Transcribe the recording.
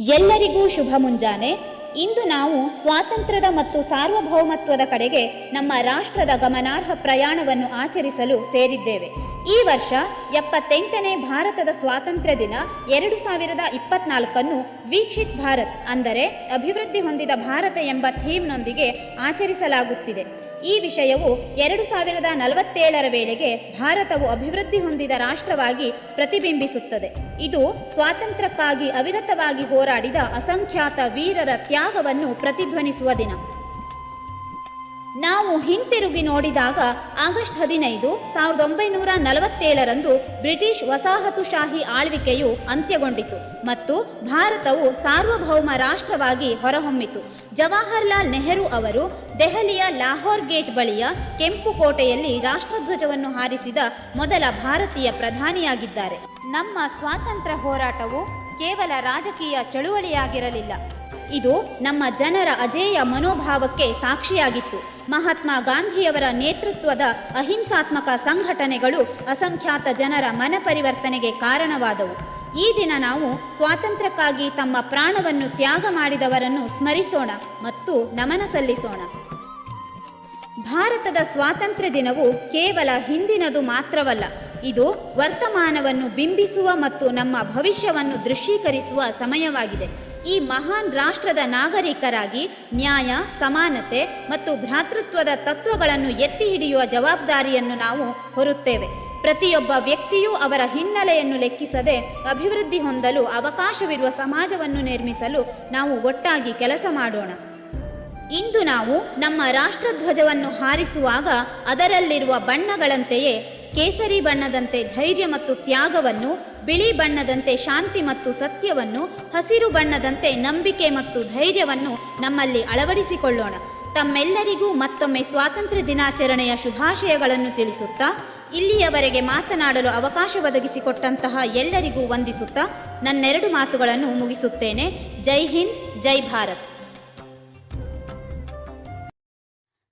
ಎಲ್ಲರಿಗೂ ಶುಭ ಮುಂಜಾನೆ. ಇಂದು ನಾವು ಸ್ವಾತಂತ್ರ್ಯದ ಮತ್ತು ಸಾರ್ವಭೌಮತ್ವದ ಕಡೆಗೆ ನಮ್ಮ ರಾಷ್ಟ್ರದ ಗಮನಾರ್ಹ ಪ್ರಯಾಣವನ್ನು ಆಚರಿಸಲು ಸೇರಿದ್ದೇವೆ. ಈ ವರ್ಷ ಎಪ್ಪತ್ತೆಂಟನೇ ಭಾರತದ ಸ್ವಾತಂತ್ರ್ಯ ದಿನ ಎರಡು ಸಾವಿರದ ಇಪ್ಪತ್ನಾಲ್ಕನ್ನು ವೀಕ್ಷಿತ್ ಭಾರತ್ ಅಂದರೆ ಅಭಿವೃದ್ಧಿ ಹೊಂದಿದ ಭಾರತ ಎಂಬ ಥೀಮ್ನೊಂದಿಗೆ ಆಚರಿಸಲಾಗುತ್ತಿದೆ. ಈ ವಿಷಯವು ಎರಡು ಸಾವಿರದ ನಲವತ್ತೇಳರ ವೇಳೆಗೆ ಭಾರತವು ಅಭಿವೃದ್ಧಿ ಹೊಂದಿದ ರಾಷ್ಟ್ರವಾಗಿ ಪ್ರತಿಬಿಂಬಿಸುತ್ತದೆ. ಇದು ಸ್ವಾತಂತ್ರ್ಯಕ್ಕಾಗಿ ಅವಿರತವಾಗಿ ಹೋರಾಡಿದ ಅಸಂಖ್ಯಾತ ವೀರರ ತ್ಯಾಗವನ್ನು ಪ್ರತಿಧ್ವನಿಸುವ ದಿನ. ನಾವು ಹಿಂತಿರುಗಿ ನೋಡಿದಾಗ ಆಗಸ್ಟ್ ಹದಿನೈದು ಸಾವಿರದ ಒಂಬೈನೂರ ನಲವತ್ತೇಳರಂದು ಬ್ರಿಟಿಷ್ ವಸಾಹತುಶಾಹಿ ಆಳ್ವಿಕೆಯು ಅಂತ್ಯಗೊಂಡಿತು ಮತ್ತು ಭಾರತವು ಸಾರ್ವಭೌಮ ರಾಷ್ಟ್ರವಾಗಿ ಹೊರಹೊಮ್ಮಿತು. ಜವಾಹರ್ಲಾಲ್ ನೆಹರು ಅವರು ದೆಹಲಿಯ ಲಾಹೋರ್ ಗೇಟ್ ಬಳಿಯ ಕೆಂಪು ಕೋಟೆಯಲ್ಲಿ ರಾಷ್ಟ್ರಧ್ವಜವನ್ನು ಹಾರಿಸಿದ ಮೊದಲ ಭಾರತೀಯ ಪ್ರಧಾನಿಯಾಗಿದ್ದಾರೆ. ನಮ್ಮ ಸ್ವಾತಂತ್ರ್ಯ ಹೋರಾಟವು ಕೇವಲ ರಾಜಕೀಯ ಚಳುವಳಿಯಾಗಿರಲಿಲ್ಲ. ಇದು ನಮ್ಮ ಜನರ ಅಜೇಯ ಮನೋಭಾವಕ್ಕೆ ಸಾಕ್ಷಿಯಾಗಿತ್ತು. ಮಹಾತ್ಮ ಗಾಂಧಿಯವರ ನೇತೃತ್ವದ ಅಹಿಂಸಾತ್ಮಕ ಸಂಘಟನೆಗಳು ಅಸಂಖ್ಯಾತ ಜನರ ಮನ ಪರಿವರ್ತನೆಗೆ ಕಾರಣವಾದವು. ಈ ದಿನ ನಾವು ಸ್ವಾತಂತ್ರ್ಯಕ್ಕಾಗಿ ತಮ್ಮ ಪ್ರಾಣವನ್ನು ತ್ಯಾಗ ಮಾಡಿದವರನ್ನು ಸ್ಮರಿಸೋಣ ಮತ್ತು ನಮನ ಸಲ್ಲಿಸೋಣ. ಭಾರತದ ಸ್ವಾತಂತ್ರ್ಯ ದಿನವು ಕೇವಲ ಹಿಂದಿನದು ಮಾತ್ರವಲ್ಲ, ಇದು ವರ್ತಮಾನವನ್ನು ಬಿಂಬಿಸುವ ಮತ್ತು ನಮ್ಮ ಭವಿಷ್ಯವನ್ನು ದೃಶ್ಯೀಕರಿಸುವ ಸಮಯವಾಗಿದೆ. ಈ ಮಹಾನ್ ರಾಷ್ಟ್ರದ ನಾಗರಿಕರಾಗಿ ನ್ಯಾಯ, ಸಮಾನತೆ ಮತ್ತು ಭ್ರಾತೃತ್ವದ ತತ್ವಗಳನ್ನು ಎತ್ತಿ ಹಿಡಿಯುವ ಜವಾಬ್ದಾರಿಯನ್ನು ನಾವು ಹೊರುತ್ತೇವೆ. ಪ್ರತಿಯೊಬ್ಬ ವ್ಯಕ್ತಿಯೂ ಅವರ ಹಿನ್ನೆಲೆಯನ್ನು ಲೆಕ್ಕಿಸದೆ ಅಭಿವೃದ್ಧಿ ಹೊಂದಲು ಅವಕಾಶವಿರುವ ಸಮಾಜವನ್ನು ನಿರ್ಮಿಸಲು ನಾವು ಒಟ್ಟಾಗಿ ಕೆಲಸ ಮಾಡೋಣ. ಇಂದು ನಾವು ನಮ್ಮ ರಾಷ್ಟ್ರಧ್ವಜವನ್ನು ಹಾರಿಸುವಾಗ ಅದರಲ್ಲಿರುವ ಬಣ್ಣಗಳಂತೆಯೇ ಕೇಸರಿ ಬಣ್ಣದಂತೆ ಧೈರ್ಯ ಮತ್ತು ತ್ಯಾಗವನ್ನು, ಬಿಳಿ ಬಣ್ಣದಂತೆ ಶಾಂತಿ ಮತ್ತು ಸತ್ಯವನ್ನು, ಹಸಿರು ಬಣ್ಣದಂತೆ ನಂಬಿಕೆ ಮತ್ತು ಧೈರ್ಯವನ್ನು ನಮ್ಮಲ್ಲಿ ಅಳವಡಿಸಿಕೊಳ್ಳೋಣ. ತಮ್ಮೆಲ್ಲರಿಗೂ ಮತ್ತೊಮ್ಮೆ ಸ್ವಾತಂತ್ರ್ಯ ದಿನಾಚರಣೆಯ ಶುಭಾಶಯಗಳನ್ನು ತಿಳಿಸುತ್ತಾ, ಇಲ್ಲಿಯವರೆಗೆ ಮಾತನಾಡಲು ಅವಕಾಶ ಒದಗಿಸಿಕೊಟ್ಟಂತಹ ಎಲ್ಲರಿಗೂ ವಂದಿಸುತ್ತಾ, ನನ್ನೆರಡು ಮಾತುಗಳನ್ನು ಮುಗಿಸುತ್ತೇನೆ. ಜೈ ಹಿಂದ್, ಜೈ ಭಾರತ್.